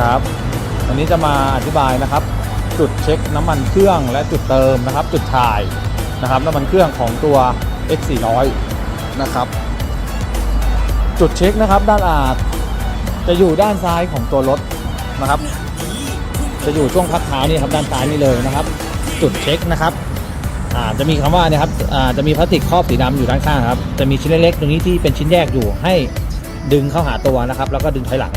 ครับวันนี้จะมาอธิบายนะครับ จุดเช็คน้ำมันเครื่องและจุดเติมนะครับ จุดถ่ายนะครับน้ำมันเครื่องของตัว X 4 0 0นะครับ จุดเช็คนะครับด้านอาจะอยู่ด้านซ้ายของตัวรถนะครับ จะอยู่ช่วงพักเท้านี่ครับด้านซ้ายนี่เลยนะครับ จุดเช็คนะครับอาจะมีคำว่าเนี่ยครับอาจะมีพลาสติกครอบสีดำอยู่ด้านข้างครับจะมีชิ้นเล็กๆตรงนี้ที่เป็นชิ้นแยกอยู่ให้ดึงเข้าหาตัวนะครับ แล้วก็ดึงถอยหลัง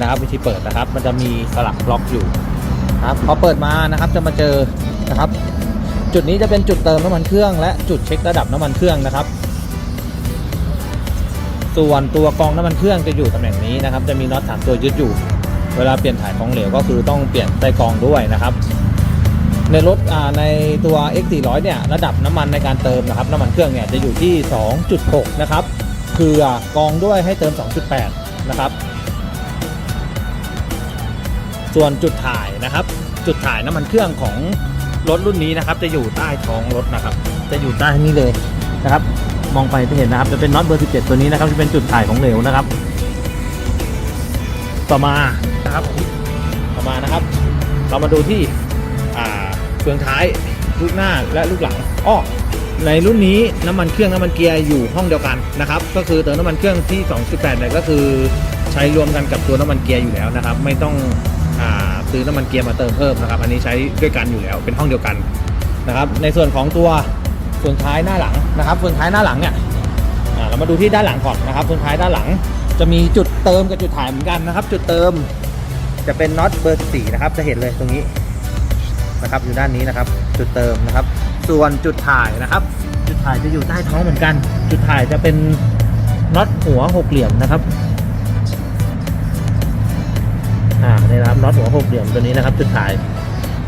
นะครับวิธีเปิดนะครับ มันจะมีสลักล็อกอยู่ครับพอเปิดมานะครับจะมาเจอนะครับ จุดนี้จะเป็นจุดเติมน้ำมันเครื่อง และจุดเช็คระดับน้ำมันเครื่องนะครับ ส่วนตัวกองน้ำมันเครื่องจะอยู่ตำแหน่งนี้นะครับ จะมีน็อตสามตัวยึดอยู่ เวลาเปลี่ยนถ่ายของเหลวก็คือต้องเปลี่ยนไส้กองด้วยนะครับ ในรถในตัว X 4 0 0 เนี่ยระดับน้ำมันในการเติมนะครับน้ำมันเครื่องเนี่ยจะอยู่ที่ 2.6 นะครับคือกองด้วยให้เติม 2.8 นะครับ ส่วนจุดถ่ายนะครับ จุดถ่ายน้ำมันเครื่องของรถรุ่นนี้นะครับ จะอยู่ใต้ท้องรถนะครับ จะอยู่ใต้นี้เลยนะครับ มองไปจะเห็นนะครับ จะเป็นน็อตเบอร์ 17 ตัวนี้นะครับจะเป็นจุดถ่ายของเหลวนะครับ ต่อมานะครับ ต่อมานะครับ เรามาดูที่เฟืองท้ายลูกหน้าและลูกหลังอ้อในรุ่นนี้น้ำมันเครื่องน้ำมันเกียร์อยู่ห้องเดียวกันนะครับ ก็คือเติมน้ำมันเครื่องที่ 2.8เนี่ยก็คือใช้รวมกันกับตัวน้ำมันเกียร์อยู่แล้วนะครับ ไม่ต้อง ซื้อน้ำมันเกียร์มาเติมเพิ่มนะครับ อันนี้ใช้ด้วยกันอยู่แล้วเป็นห้องเดียวกันนะครับ ในส่วนของตัวเฟืองท้ายหน้าหลังนะครับเฟืองท้ายหน้าหลังเนี่ยเรามาดูที่ด้านหลังก่อนนะครับเฟืองท้ายด้านหลังจะมีจุดเติมกับจุดถ่ายเหมือนกันนะครับ จุดเติมจะเป็นน็อตเบอร์สี่นะครับ จะเห็นเลยตรงนี้นะครับ อยู่ด้านนี้นะครับ จุดเติมนะครับ ส่วนจุดถ่ายนะครับ จุดถ่ายจะอยู่ใต้ท้องเหมือนกัน จุดถ่ายจะเป็นน็อตหัวหกเหลี่ยมนะครับ อ่านี่นะครับน็อตหัวหกเหลี่ยมตัวนี้นะครับจุดถ่าย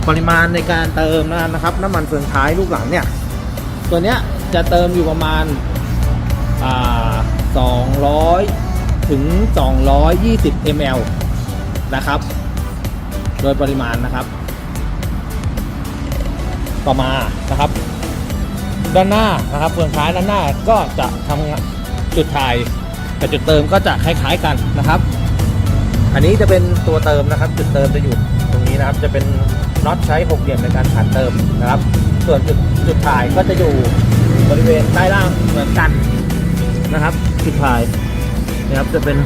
ปริมาณในการเติมนะครับ น้ำมันเฟืองท้ายลูกหลังเนี่ย ตัวเนี้ยจะเติมอยู่ประมาณอ่า200 ถึง 220 ml นะครับ โดยปริมาณนะครับ ต่อมานะครับ ด้านหน้านะครับเฟืองท้ายด้านหน้าก็จะทำจุดถ่ายกับจุดเติมก็จะคล้ายๆกันนะครับ อันนี้จะเป็นตัวเติมนะครับ จุดเติมจะอยู่ตรงนี้นะครับ จะเป็นน็อตใช้หกเหลี่ยมในการขันเติมนะครับ ส่วนจุดจุดถ่ายก็จะอยู่บริเวณใต้ล่างเหมือนกันนะครับ จุดถ่ายนะครับจะเป็น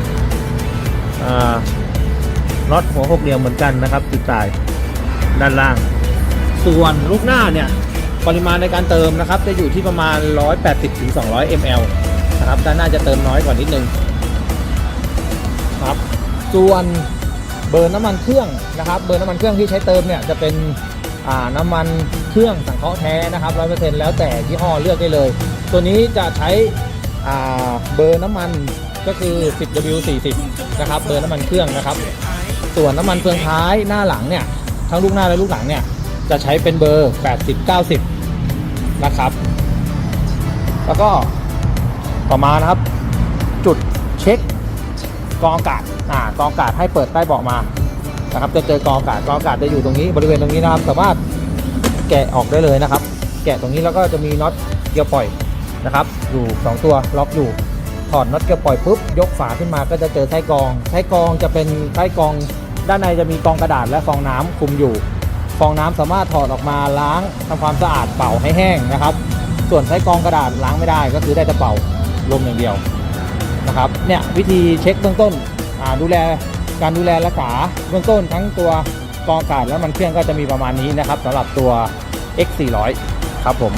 น็อตหัวหกเหลี่ยมเหมือนกันนะครับ จุดจ่ายด้านล่าง ส่วนลูกหน้าเนี่ยปริมาณในการเติมนะครับ จะอยู่ที่ประมาณ 180ถึง200 ml นะครับด้านหน้าจะเติมน้อยกว่านิดนึงครับ ส่วนเบอร์น้ำมันเครื่องนะครับ เบอร์น้ำมันเครื่องที่ใช้เติมเนี่ยจะเป็นน้ำมันเครื่องสังเคราะห์แท้นะครับ100%แล้วแต่ยี่ห้อเลือกได้เลย ตัวนี้จะใช้เบอร์น้ำมันก็คือ 10W40 นะครับ เบอร์น้ำมันเครื่องนะครับ ส่วนน้ำมันเฟืองท้ายหน้าหลังเนี่ยทั้งลูกหน้าและลูกหลังเนี่ยจะใช้เป็นเบอร์ 80 90 นะครับ แล้วก็ต่อมานะครับ จุดเช็ค กองอากาศอ่ากองอากาศให้เปิดใต้เบาะมานะครับจะเจอกองอากาศกองอากาศจะอยู่ตรงนี้บริเวณตรงนี้นะครับสามารถแกะออกได้เลยนะครับ แกะตรงนี้แล้วก็จะมีน็อตเกียร์ปล่อยนะครับอยู่สองตัวล็อกอยู่ถอดน็อตเกียร์ปล่อยปุ๊บยกฝาขึ้นมาก็จะเจอไส้กองไส้กองจะเป็นไส้กอง ด้านในจะมีกองกระดาษและฟองน้ำคุมอยู่ ฟองน้ำสามารถถอดออกมาล้างทำความสะอาดเป่าให้แห้งนะครับ ส่วนไส้กองกระดาษล้างไม่ได้ก็คือได้แต่เป่าลมอย่างเดียว นะครับเนี่ยวิธีเช็คเบื้องต้นดูแลการดูแลรักษาเบื้องต้นทั้งตัวกรองอากาศและมันเครื่องก็จะมีประมาณนี้นะครับสำหรับตัว X 4 0 0 ครับผม